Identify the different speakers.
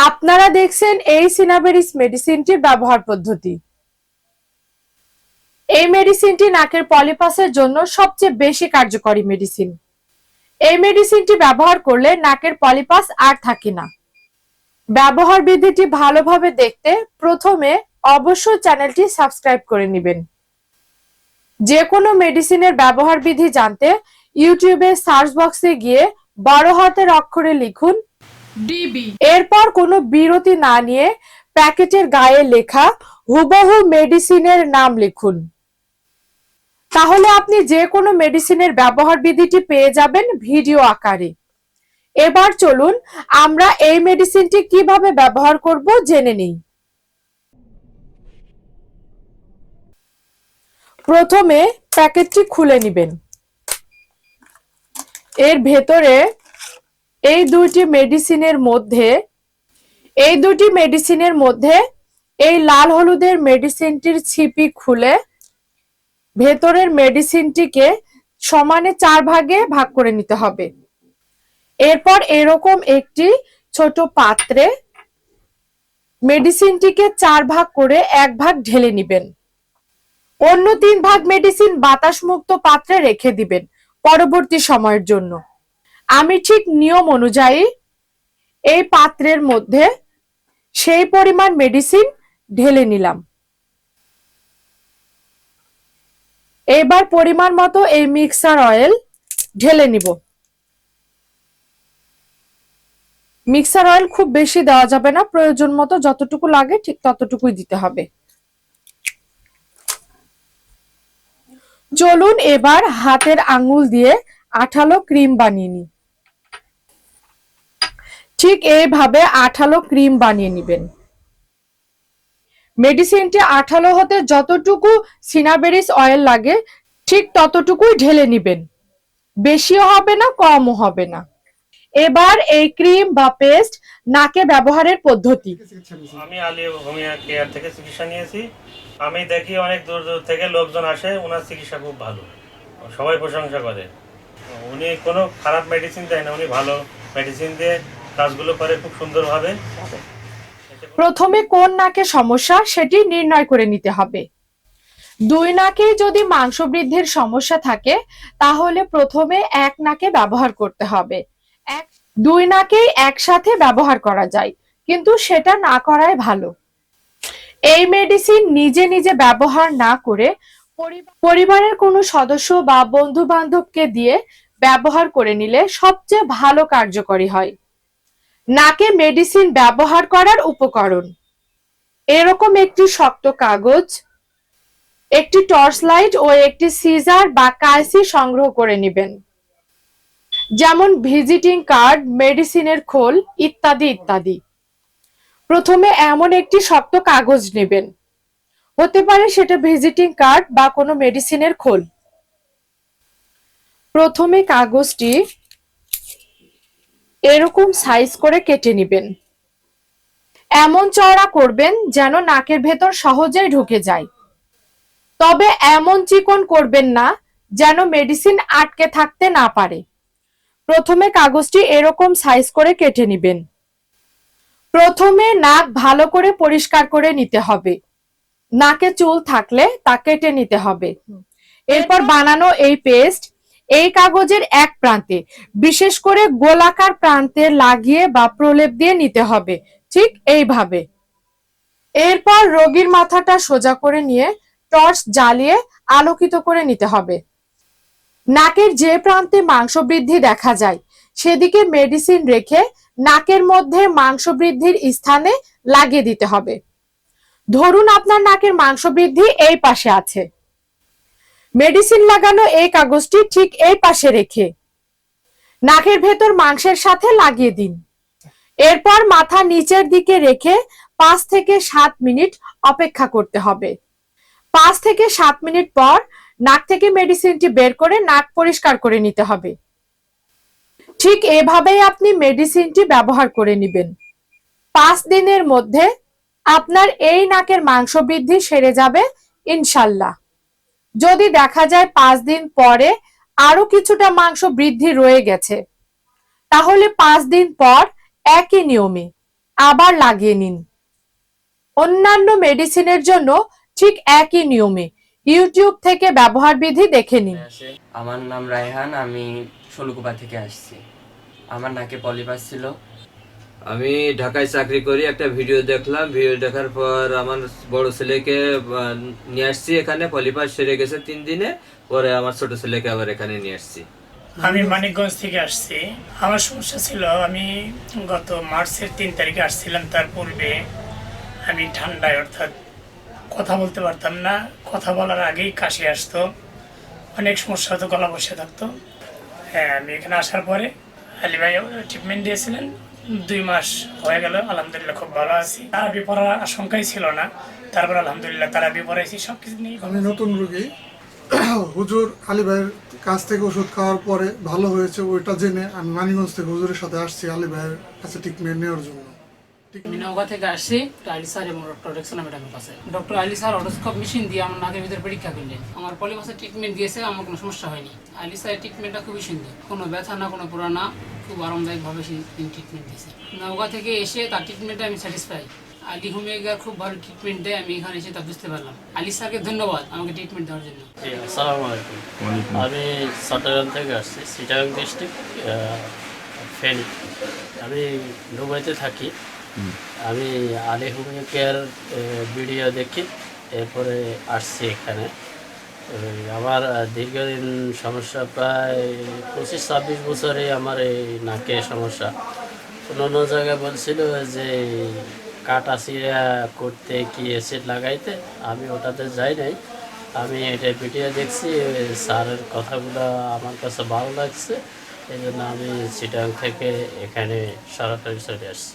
Speaker 1: আপনারা দেখছেন এই সিনাবেরিস মেডিসিনটির ব্যবহার পদ্ধতি। এই মেডিসিনটি নাকের পলিপাসের জন্য সবচেয়ে বেশি কার্যকরী মেডিসিন। এই মেডিসিনটি ব্যবহার করলে নাকের পলিপাস আর থাকে না। ব্যবহার বিধিটি ভালোভাবে দেখতে প্রথমে অবশ্যই চ্যানেলটি সাবস্ক্রাইব করে নেবেন। যে কোনো মেডিসিনের ব্যবহার বিধি জানতে ইউটিউবে সার্চ বক্সে গিয়ে বড় হাতের অক্ষরে লিখুন
Speaker 2: ডিবি
Speaker 1: এরপর কোনো বিরতি না নিয়ে প্যাকেটের গায়ে লেখা হুবহু মেডিসিনের নাম লিখুন। তাহলে আপনি যে কোনো মেডিসিনের ব্যবহার বিধিটি পেয়ে যাবেন ভিডিও আকারে। এবার চলুন আমরা এই মেডিসিনটি কীভাবে ব্যবহার করব জেনে নিই। প্রথমে প্যাকেটটি খুলে নেবেন। এর ভেতরে এই দুইটি মেডিসিনের মধ্যে, এই দুটি মেডিসিনের মধ্যে এই লাল হলুদের মেডিসিনটির ছিপি খুলে ভেতরের মেডিসিনটিকে সমানে চার ভাগে ভাগ করে নিতে হবে। এরপর এরকম একটি ছোট পাত্রে মেডিসিনটিকে চার ভাগ করে এক ভাগ ঢেলে নিবেন। অন্য তিন ভাগ মেডিসিন বাতাস মুক্ত পাত্রে রেখে দিবেন পরবর্তী সময়ের জন্য। আমি ঠিক নিয়ম অনুযায়ী এই পাত্রের মধ্যে সেই পরিমাণ মেডিসিন ঢেলে নিলাম। এবার পরিমাণ মতো এই মিক্সার অয়েল ঢেলে নিব। মিক্সার অয়েল খুব বেশি দেওয়া যাবে না, প্রয়োজন মতো যতটুকু লাগে ঠিক ততটুকুই দিতে হবে। চলুন এবার হাতের আঙ্গুল দিয়ে আঠালো ক্রিম বানিয়ে নিই। ঠিক এইভাবে আঠালো ক্রিম বানিয়ে নেবেন। মেডিসিনটি আঠালো হতে যতটুকু সিনাবেরিস অয়েল লাগে, ঠিক ততটুকুই ঢেলে নেবেন। বেশিও হবে না, কমও হবে না। এবার এই ক্রিম বা পেস্ট নাকে ব্যবহারের পদ্ধতি।
Speaker 3: আমি আলী হোমিয়া কেয়ার থেকে চিকিৎসা নিয়েছি। আমি দেখি অনেক দূর দূর থেকে লোকজন আসে, ওনার চিকিৎসা খুব ভালো। সবাই প্রশংসা করে। উনি কোনো খারাপ মেডিসিন দেয় না, উনি ভালো মেডিসিন দিয়ে কাজগুলো করে খুব সুন্দরভাবে।
Speaker 1: প্রথমে কোন নাকে সমস্যা সেটি নির্ণয় করে নিতে হবে। দুই নাকে যদি মাংস বৃদ্ধির সমস্যা থাকে, তাহলে প্রথমে এক নাকে ব্যবহার করতে হবে। এক, দুই নাকেই একসাথে ব্যবহার করা যায়, কিন্তু সেটা না করাই ভালো। এই মেডিসিন নিজে নিজে ব্যবহার না করে পরিবারের কোনো সদস্য বা বন্ধু বান্ধবকে দিয়ে ব্যবহার করে নিলে সবচেয়ে ভালো কার্যকরী হয়। নাকে মেডিসিন ব্যবহার করার উপকরণ। এরকম একটি শক্ত কাগজ, একটি টর্চ লাইট ও একটি সিজার বা কাইসি সংগ্রহ করে নেবেন। যেমন ভিজিটিং কার্ড মেডিসিনের খোল, ইত্যাদি ইত্যাদি। প্রথমে এমন একটি শক্ত কাগজ নেবেন। হতে পারে সেটা ভিজিটিং কার্ড বা কোনো মেডিসিনের খোল। প্রথমে কাগজটি এরকম সাইজ করে কেটে নেবেন। এমন চওড়া করবেন যেন নাকের ভেতর সহজেই ঢুকে যায়। তবে এমন চিকন করবেন না যেন মেডিসিন আটকে থাকতে না পারে। প্রথমে কাগজটি এরকম সাইজ করে কেটে নেবেন। প্রথমে নাক ভালো করে পরিষ্কার করে নিতে হবে। নাকে চুল থাকলে তা কেটে নিতে হবে। এরপর বানানো এই পেস্ট এই কাগজের এক প্রান্তে। বিশেষ করে গোলাকার প্রান্তে লাগিয়ে বা প্রলেপ দিয়ে নিতে হবে। ঠিক এইভাবে। এরপর রোগীর মাথাটা সোজা করে নিয়ে টর্চ জ্বালিয়ে আলোকিত করে নিতে হবে। নাকের যে প্রান্তে মাংস বৃদ্ধি দেখা যায়, সেদিকে মেডিসিন রেখে নাকের মধ্যে মাংস বৃদ্ধির স্থানে লাগিয়ে দিতে হবে। ধরুন আপনার নাকের মাংস বৃদ্ধি এই পাশে আছে। মেডিসিন লাগানো এই কাগজটি ঠিক এই পাশে রেখে নাকের ভেতর মাংসের সাথে লাগিয়ে দিন। এরপর মাথা নিচের দিকে রেখে পাঁচ থেকে সাত মিনিট অপেক্ষা করতে হবে। পাঁচ থেকে সাত মিনিট পর নাক থেকে মেডিসিনটি বের করে নাক পরিষ্কার করে নিতে হবে। ঠিক এভাবেই আপনি মেডিসিনটি ব্যবহার করে নেবেন। পাঁচ দিনের মধ্যে আপনার এই নাকের মাংস বৃদ্ধি সেরে যাবে, ইনশাল্লাহ। যদি দেখা যায় পাঁচ দিন পরে আরও কিছুটা মাংস বৃদ্ধি রয়ে গেছে, তাহলে পাঁচ দিন পর একই নিয়মে আবার লাগিয়ে নিন। অন্যান্য মেডিসিনের জন্য ঠিক একই নিয়মে ইউটিউব থেকে ব্যবহার বিধি দেখে নিন।
Speaker 2: আমার নাম রায়হান, আমি ষোলকুপা থেকে আসছি। আমার নাকে পলিপাস ছিল।
Speaker 4: আমি ঢাকায় চাকরি করি, একটা ভিডিও দেখলাম। ভিডিও দেখার পর আমার বড় ছেলেকে নিয়ে আসছি এখানে। পলিপাস সেরে গেছে তিন দিনে। পরে আমার ছোট ছেলেকে আবার এখানে নিয়ে আসছি।
Speaker 5: আমি মানিকগঞ্জ থেকে আসছি। আমার সমস্যা ছিল, আমি গত মার্চের তিন তারিখে আসছিলাম। তার পূর্বে আমি ঠান্ডায় অর্থাৎ কথা বলতে পারতাম না। কথা বলার আগেই কাশি আসতো। অনেক সমস্যা হতো, গলা বসে থাকতো। হ্যাঁ আমি এখানে আসার পরে আলী ভাই ট্রিটমেন্ট দিয়েছিলেন। দুই মাস হয়ে গেল, আলহামদুলিল্লাহ খুব ভালো আছি। তারাবি বিপরার আশঙ্কাই ছিল না। তারপর আলহামদুলিল্লাহ তারা বিপরাইছি সব কিছু নিয়ে
Speaker 6: আমি নতুন রুগী। হুজুর আলী ভাইয়ের কাছ থেকে ওষুধ খাওয়ার পরে ভালো হয়েছে, ওইটা জেনে আমি মানিগঞ্জ থেকে হুজুরের সাথে আসছি আলী ভাইয়ের কাছে ট্রিটমেন্ট নেওয়ার জন্য।
Speaker 7: আমি নওগাঁ থেকে আসছি ডক্টর আলী স্যার এবং ডক্টর রেক্সনা ম্যাডামের কাছে doctor Ali sir otoscope machine দিয়ে আমার নাকের ভিতরে পরীক্ষা করলেন। আমার পলিমাসের ট্রিটমেন্ট দিয়েছে আমার কোনো সমস্যা হয়নি। আলী স্যারের ট্রিটমেন্টটা খুবই সুন্দর। কোনো ব্যথা না কোনো পুরা না খুব আরামদায়কভাবে সে তিনি ট্রিটমেন্ট দিয়েছে। নওগাঁ থেকে এসে তার ট্রিটমেন্টে আমি স্যাটিসফাই আলী হোমিওগ্যার খুব ভালো ট্রিটমেন্ট দেয় আমি এখানে এসে তা বুঝতে পারলাম। আলী স্যারকে ধন্যবাদ আমাকে ট্রিটমেন্ট দেওয়ার জন্য।
Speaker 8: আসসালামু আলাইকুম। আমি চট্টগ্রাম থেকে আসছি সিটাং ডিস্ট্রিক্ট ফেনী। আমি দুবাইতে থাকি। আমি আলী হোমিও কেয়ার ভিডিও দেখি, এরপরে আসছি এখানে। আমার দীর্ঘদিন সমস্যা প্রায় পঁচিশ ছাব্বিশ বছরে আমার এই নাকে সমস্যা। অন্য অন্য জায়গায় বলছিল যে, কাটা চিরা করতে কি অ্যাসিড লাগাইতে? আমি ওটাতে যাই নাই। আমি এটা ভিডিও দেখছি, স্যারের কথাগুলো আমার কাছে ভালো লাগছে। এই জন্য আমি চিটাং থেকে এখানে সরাসরি চলে আসছি।